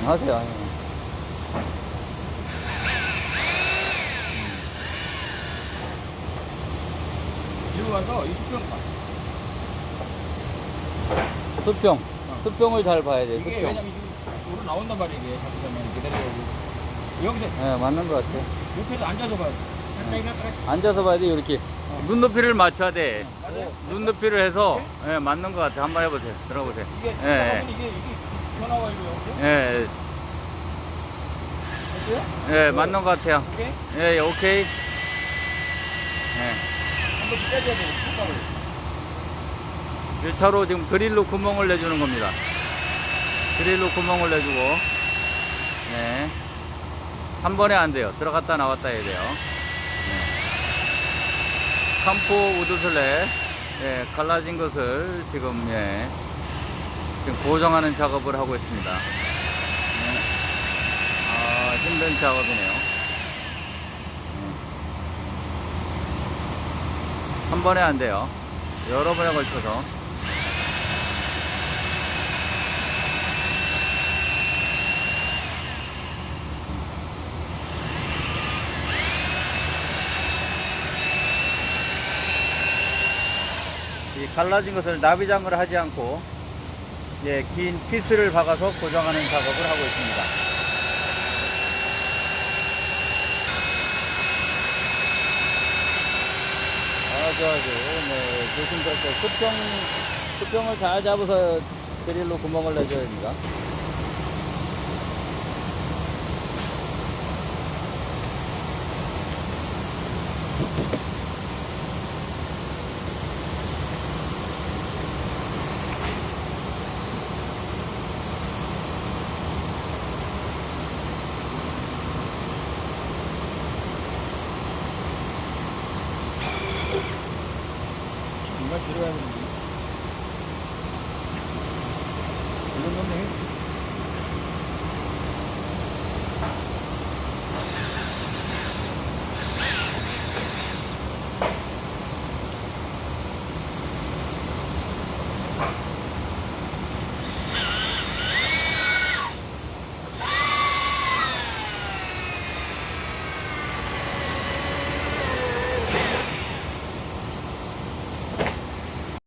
음, 하세요. 이리로 가서 이 수평 봐. 수평. 수평을 잘 봐야 돼, 이게 수평. 왜냐면 이게 나온단 말이야 이게 잡으면 기다려고. 여기서 예, 맞는 것 같아. 옆에서 앉아서 봐야 돼. 앉아서 봐야 돼, 이렇게. 눈높이를 맞춰야 돼. 맞아요. 눈높이를 해서, 예, 맞는 것 같아. 한번 해보세요. 들어보세요. 이게 예, 예. 이게 이게 이거. 예, 됐어요? 예, 맞는 것 같아요. 오케이. 예, 예, 오케이. 예. 한 번씩 빼줘야 돼. 손가락을. 1차로 지금 드릴로 구멍을 내주는 겁니다. 드릴로 구멍을 내주고, 네. 한 번에 안 돼요. 들어갔다 나왔다 해야 돼요. 네. 캄포 우드슬랩, 예, 갈라진 것을 지금, 예, 지금 고정하는 작업을 하고 있습니다. 네. 아, 힘든 작업이네요. 네. 한 번에 안 돼요. 여러 번에 걸쳐서. 이 갈라진 것을 나비장을 하지 않고 예, 긴 피스를 박아서 고정하는 작업을 하고 있습니다. 아주 아주 네, 조심스럽게 수평 수평을 잘 잡아서 드릴로 구멍을 내줘야 됩니다. 정말 되는데. 이런 건데.